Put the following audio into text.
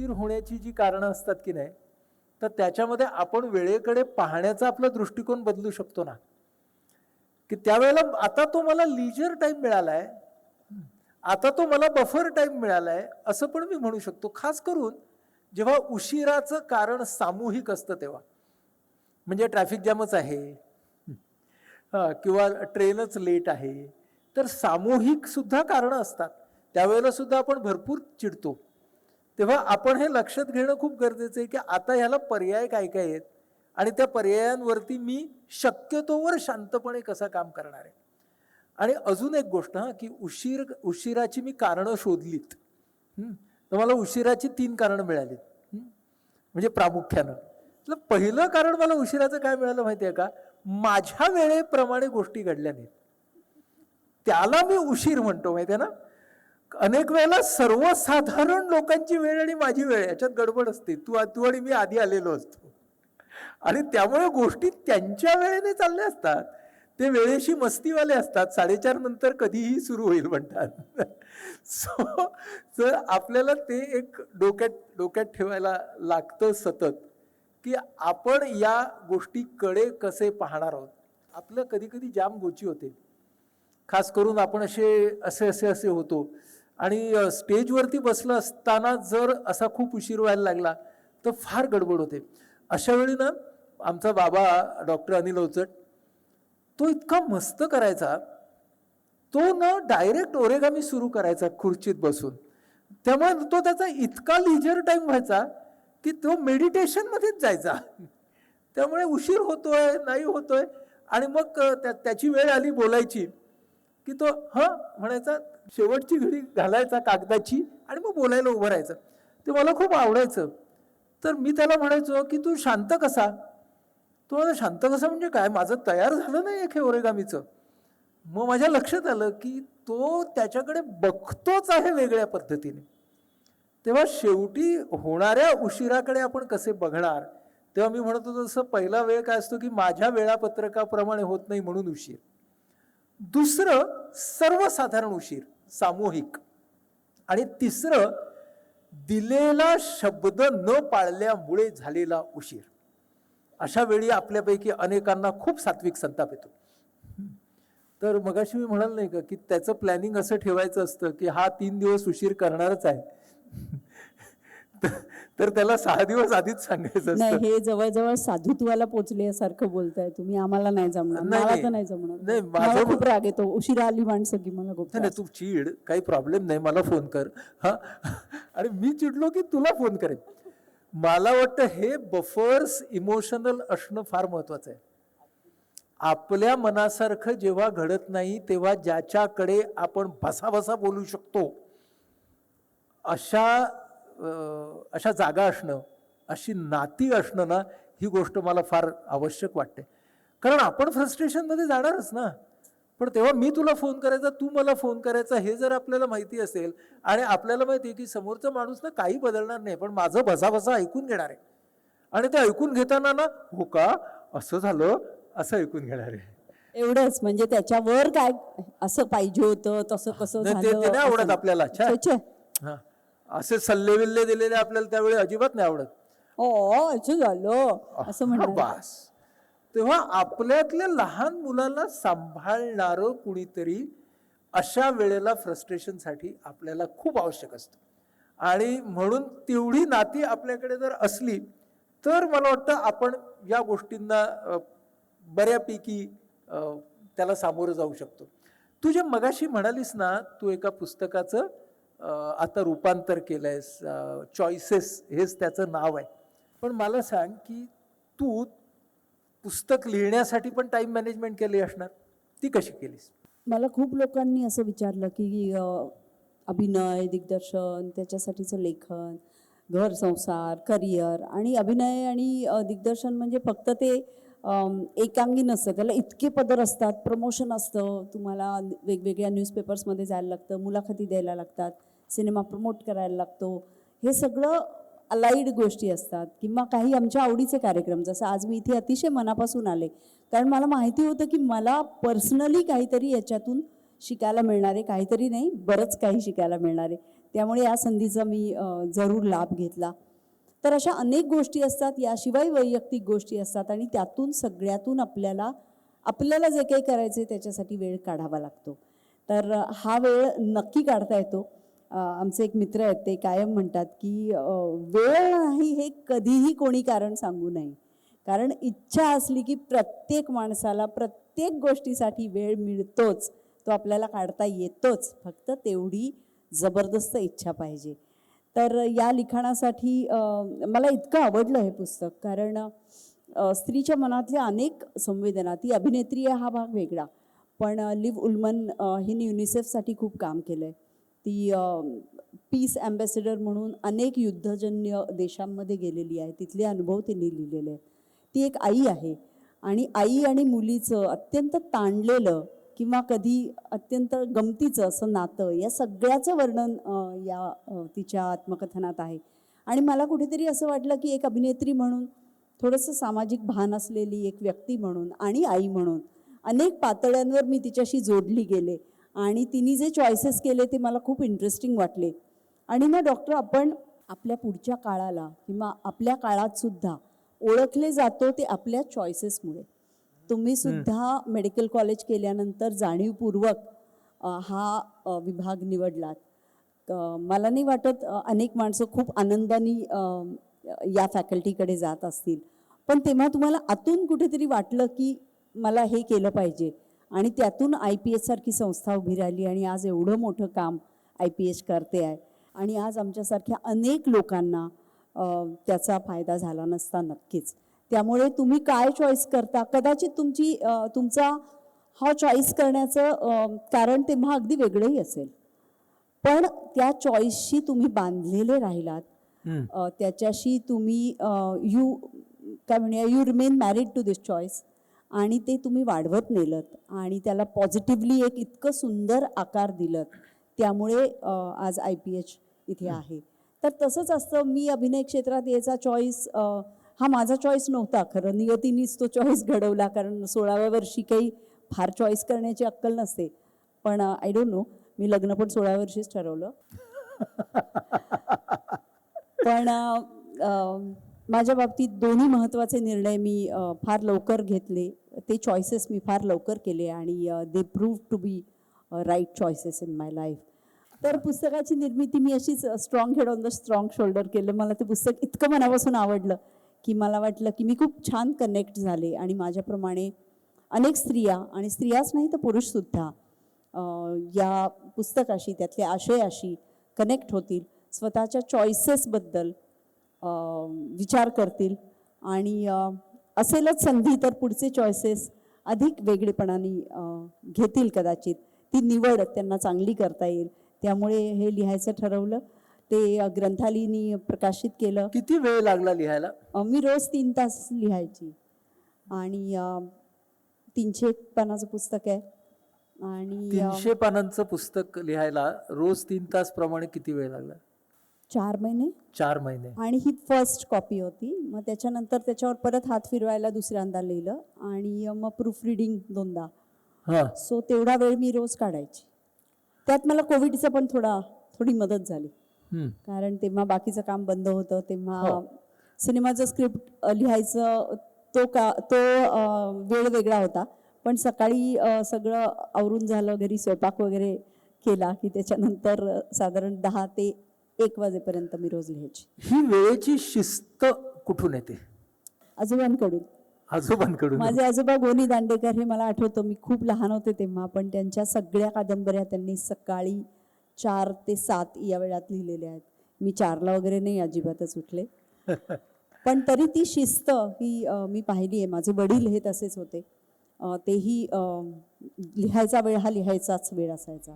उशीर होण्याची जी कारणं असतात की नाही तर त्याच्यामध्ये आपण वेळेकडे पाहण्याचा आपला दृष्टिकोन बदलू शकतो ना. की त्यावेळेला आता तो मला लिजर टाईम मिळाला आहे आता तो मला बफर टाईम मिळाला आहे असं पण मी म्हणू शकतो. खास करून जेव्हा उशिराचं कारण सामूहिक असतं तेव्हा. म्हणजे ट्रॅफिक जॅमच आहे किंवा ट्रेनच लेट आहे तर सामूहिक सुद्धा कारणं असतात. त्यावेळेला सुद्धा आपण भरपूर चिडतो. तेव्हा आपण हे लक्षात घेणं खूप गरजेचं आहे की आता ह्याला पर्याय काय काय आहेत? आणि त्या पर्यायांवरती मी शक्यतोवर शांतपणे कसं काम करणार आहे? आणि अजून एक गोष्ट हां की उशीर उशिराची मी कारणं शोधलीत. तर मला उशिराची तीन कारणं मिळालीत. म्हणजे प्रामुख्यानं. तर पहिलं कारण मला उशिराचं काय मिळालं माहिती आहे का? माझ्या वेळेप्रमाणे गोष्टी घडल्या नाहीत. त्याला मी उशीर म्हणतो माहिती आहे ना? अनेक वेळेला सर्वसाधारण लोकांची वेळ आणि माझी वेळ याच्यात गडबड असते. तू तू आणि मी आधी आलेलो असतो. आणि त्यामुळे गोष्टी त्यांच्या वेळेने चालल्या असतात. ते वेळेशी मस्तीवाले असतात. साडेचार नंतर कधीही सुरू होईल म्हणतात. सो तर आपल्याला ते एक डोक्यात डोक्यात ठेवायला लागतं सतत की आपण या गोष्टीकडे कसे पाहणार आहोत? आपलं कधी कधी जाम गोची होते. खास करून आपण असे असे असे असे होतो. आणि स्टेजवरती बसलं असताना जर असा खूप उशीर व्हायला लागला तर फार गडबड होते. अशा वेळी ना आमचा बाबा डॉक्टर अनिल अवचट तो इतका मस्त करायचा तो ना डायरेक्ट ओरेगामी सुरू करायचा खुर्चीत बसून. त्यामुळे तो त्याचा इतका लिजर टाईम व्हायचा की तो मेडिटेशनमध्येच जायचा. त्यामुळे उशीर होतोय नाही होतोय आणि मग त्या त्याची वेळ आली बोलायची. की तो ह म्हणायचा शेवटची घडी घालायचा कागदाची आणि मग बोलायला उभं राहायचं. ते मला खूप आवडायचं. तर मी त्याला म्हणायचो की तू शांत कसा? तो म्हणाला, शांत कसा म्हणजे काय? माझं तयार झालं नाही एक हे ओरेगामीचं. मग माझ्या लक्षात आलं की तो त्याच्याकडे बघतोच आहे वेगळ्या पद्धतीने. तेव्हा शेवटी होणाऱ्या उशिराकडे आपण कसे बघणार? तेव्हा मी म्हणत होतो जसं पहिला वेळ काय असतो की माझ्या वेळापत्रकाप्रमाणे होत नाही म्हणून उशीर. दुसरं सर्वसाधारण उशीर सामूहिक. आणि तिसरं दिलेला शब्द न पाळल्यामुळे झालेला उशीर. अशा वेळी आपल्यापैकी अनेकांना खूप सात्विक संताप येतो. तर मगाशी मी म्हणाल नाही का की त्याचं प्लॅनिंग असं ठेवायचं असतं की हा तीन दिवस उशीर करणारच आहे. तर त्याला सहा दिवस आधीच सांगायचं नाही असतं. हे जवळजवळ साधुत्वाला पोचल्यासारखं बोलताय तुम्ही. आम्हाला नाही जमणार. नाही, मला. तर नाही जमणार. नाही, मला माझं- खूप राग येतो. उशिरा आली माणसं की मला खूप नाही नाही, तू चिड. काही प्रॉब्लेम नाही. मला फोन कर. हा? आणि मी चिडलो की तुला फोन करेन. मला वाटतं हे बफर्स इमोशनल असणं फार महत्वाचं आहे. आपल्या मनासारखं जेव्हा घडत नाही तेव्हा ज्याच्याकडे आपण भसाभसा बोलू शकतो अशा अशा जागा असणं अशी नाती असणं ना ही गोष्ट मला फार आवश्यक वाटते. कारण आपण फ्रस्ट्रेशनमध्ये जाणारच ना. पण तेव्हा मी तुला फोन करायचा तू मला फोन करायचा हे जर आपल्याला माहिती असेल आणि आपल्याला माहिती आहे की समोरचा माणूस ना काही बदलणार नाही पण माझं भसाभसा ऐकून घेणार. आहे आणि ते ऐकून घेताना ना हो का असं झालं असं ऐकून घेणार. आहे एवढंच म्हणजे त्याच्यावर काय असं पाहिजे होतं तसं कसं आवडत. आपल्याला. असे सल्ले विल्ले दिलेले आपल्याला त्यावेळी अजिबात नाही आवडत. हो असं झालं. असं म्हणणार बास. तेव्हा आपल्यातल्या लहान मुलाला सांभाळणारं कुणीतरी अशा वेळेला फ्रस्ट्रेशनसाठी आपल्याला खूप आवश्यक असतं. आणि म्हणून तेवढी नाती आपल्याकडे जर असली तर मला वाटतं आपण या गोष्टींना अ, बऱ्यापैकी अ, त्याला सामोरं जाऊ शकतो. तू जे मगाशी म्हणालीस ना तू एका पुस्तकाचं आता रूपांतर केलं आहेस चॉईसेस हेच त्याचं नाव आहे. पण मला सांग की तू पुस्तक लिहिण्यासाठी पण टाईम मॅनेजमेंट केली असणार. ती कशी केलीस? मला खूप लोकांनी असं विचारलं की अभिनय दिग्दर्शन त्याच्यासाठीचं लेखन घर संसार करिअर आणि अभिनय आणि दिग्दर्शन म्हणजे फक्त ते एकांगी नसतं. त्याला इतके पदर असतात प्रमोशन असतं. तुम्हाला वेगवेगळ्या न्यूजपेपर्समध्ये जायला लागतं मुलाखती द्यायला लागतात सिनेमा प्रमोट करायला लागतो. हे सगळं अलाईड गोष्टी असतात किंवा काही आमच्या आवडीचे कार्यक्रम. जसं आज मी इथे अतिशय मनापासून आले. कारण मला माहिती होतं की मला पर्सनली काहीतरी याच्यातून शिकायला मिळणार आहे काहीतरी नाही बरंच काही शिकायला मिळणार. आहे त्यामुळे या संधीचा मी जरूर लाभ घेतला. तर अशा अनेक गोष्टी असतात याशिवाय वैयक्तिक गोष्टी असतात आणि त्यातून सगळ्यातून आपल्याला आपल्याला जे काही करायचं आहे त्याच्यासाठी वेळ काढावा लागतो. तर हा वेळ नक्की काढता येतो. आमचे एक मित्र आहेत ते कायम म्हणतात की वेळ नाही हे कधीही कोणी कारण सांगू नये. कारण इच्छा असली की प्रत्येक माणसाला प्रत्येक गोष्टीसाठी वेळ मिळतोच तो आपल्याला काढता येतोच. फक्त तेवढी जबरदस्त इच्छा पाहिजे. तर या लिखाणासाठी मला इतकं आवडलं हे पुस्तक कारण स्त्रीच्या मनातल्या अनेक संवेदना ती अभिनेत्री आहे हा भाग वेगळा पण लिव उल्मन हिने युनिसेफसाठी खूप काम केलं आहे ती पीस ॲम्बॅसेडर म्हणून अनेक युद्धजन्य देशांमध्ये गेलेली आहे तिथले अनुभव तिने लिहिलेले आहे ती एक आई आहे आणि आई आणि मुलीचं अत्यंत ताणलेलं किंवा कधी अत्यंत गमतीचं असं नातं या सगळ्याचं वर्णन या तिच्या आत्मकथनात आहे. आणि मला कुठेतरी असं वाटलं की एक अभिनेत्री म्हणून थोडंसं सामाजिक भान असलेली एक व्यक्ती म्हणून आणि आई म्हणून अनेक पातळ्यांवर मी तिच्याशी जोडली गेले. आणि तिने जे चॉईसेस केले ते मला खूप इंटरेस्टिंग वाटले. आणि मग डॉक्टर आपण आपल्या पुढच्या काळाला किंवा आपल्या काळातसुद्धा ओळखले जातो ते आपल्या चॉईसेसमुळे तुम्ही सुद्धा मेडिकल कॉलेज केल्यानंतर जाणीवपूर्वक हा विभाग निवडलात. मला नाही वाटत अनेक माणसं खूप आनंदाने या फॅकल्टीकडे जात असतील. पण तेव्हा तुम्हाला आतून कुठेतरी वाटलं की मला हे केलं पाहिजे. आणि त्यातून आय पी एस सारखी संस्था उभी राहिली आणि आज एवढं मोठं काम आय पी एस करते आहे. आणि आज आमच्यासारख्या अनेक लोकांना त्याचा फायदा झाला नसता नक्कीच. त्यामुळे तुम्ही काय चॉईस करता? कदाचित तुमची तुमचा हा चॉईस करण्याचं कारण तेव्हा अगदी वेगळंही असेल. पण त्या चॉईसशी तुम्ही बांधलेले राहिलात. त्याच्याशी तुम्ही यू काय म्हणूया you remain married to this choice आणि ते तुम्ही वाढवत नेलत. आणि त्याला पॉझिटिव्हली एक इतकं सुंदर आकार दिलत. त्यामुळे आज आय पी एच इथे आहे. तर तसंच असतं. मी अभिनय क्षेत्रात याचा चॉईस हा माझा चॉईस नव्हता. खरं नियतीनीच तो चॉईस घडवला. कारण सोळाव्या वर्षी काही फार चॉईस करण्याची अक्कल नसते. पण आय डोंट नो मी लग्न पण सोळाव्या वर्षीच ठरवलं. पण uh, um, माझ्या बाबतीत दोन्ही महत्त्वाचे निर्णय मी uh, फार लवकर घेतले. ते चॉईसेस मी फार लवकर केले आणि they prove to be right choices in my life तर पुस्तकाची निर्मिती मी अशीच strong head on the strong shoulder केलं. मला ते पुस्तक इतकं मनापासून आवडलं. की मला वाटलं की मी खूप छान कनेक्ट झाले आणि माझ्याप्रमाणे अनेक स्त्रिया आणि स्त्रियाच नाही तर पुरुषसुद्धा या पुस्तकाशी त्यातल्या आशयाशी कनेक्ट होतील स्वतःच्या चॉईसेसबद्दल विचार करतील आणि असेलच संधी तर पुढचे चॉईसेस अधिक वेगळेपणाने घेतील कदाचित. ती निवड त्यांना चांगली करता येईल. त्यामुळे हे लिहायचं ठरवलं. ते अ, ग्रंथालीनी प्रकाशित केलं. किती वेळ लागला लिहायला? मी रोज तीन तास लिहायची. आणि तीनशे एक पानाचं पुस्तक आहे. आणि तीनशे पानांचं पुस्तक लिहायला रोज तीन तास प्रमाणे किती वेळ लागला? चार महिने. चार महिने. आणि ही फर्स्ट कॉपी होती. मग त्याच्यानंतर त्याच्यावर परत हात फिरवायला दुसऱ्यांदा लिहिलं. आणि मग प्रूफ रिडिंग दोनदा सो तेवढा वेळ मी रोज काढायची. त्यात मला कोविडचा पण थोडा थोडी मदत झाली. कारण तेव्हा बाकीचं काम बंद होतं तेव्हा हो. सिनेमाचं स्क्रिप्ट लिहायचं तो का तो वेळ वेगळा होता. पण सकाळी सगळं आवरून झालं घरी स्वयंपाक वगैरे केला की त्याच्यानंतर साधारण दहा ते एक वाजेपर्यंत मी रोज लिहायची. ही वेळेची शिस्त कुठून येते? आजोबांकडून. आजोबांकडून माझे आजोबा गोनी दांडेकर हे मला आठवतं. मी खूप लहान होते तेव्हा पण त्यांच्या सगळ्या कादंबऱ्या त्यांनी सकाळी चार ते सात या वेळात लिहिलेल्या आहेत. मी चारला वगैरे नाही अजिबातच उठले. पण तरी ती शिस्त ही मी पाहिली आहे. माझे वडील हे तसेच होते. तेही लिहायचा वेळ हा लिहायचाच वेळ असायचा.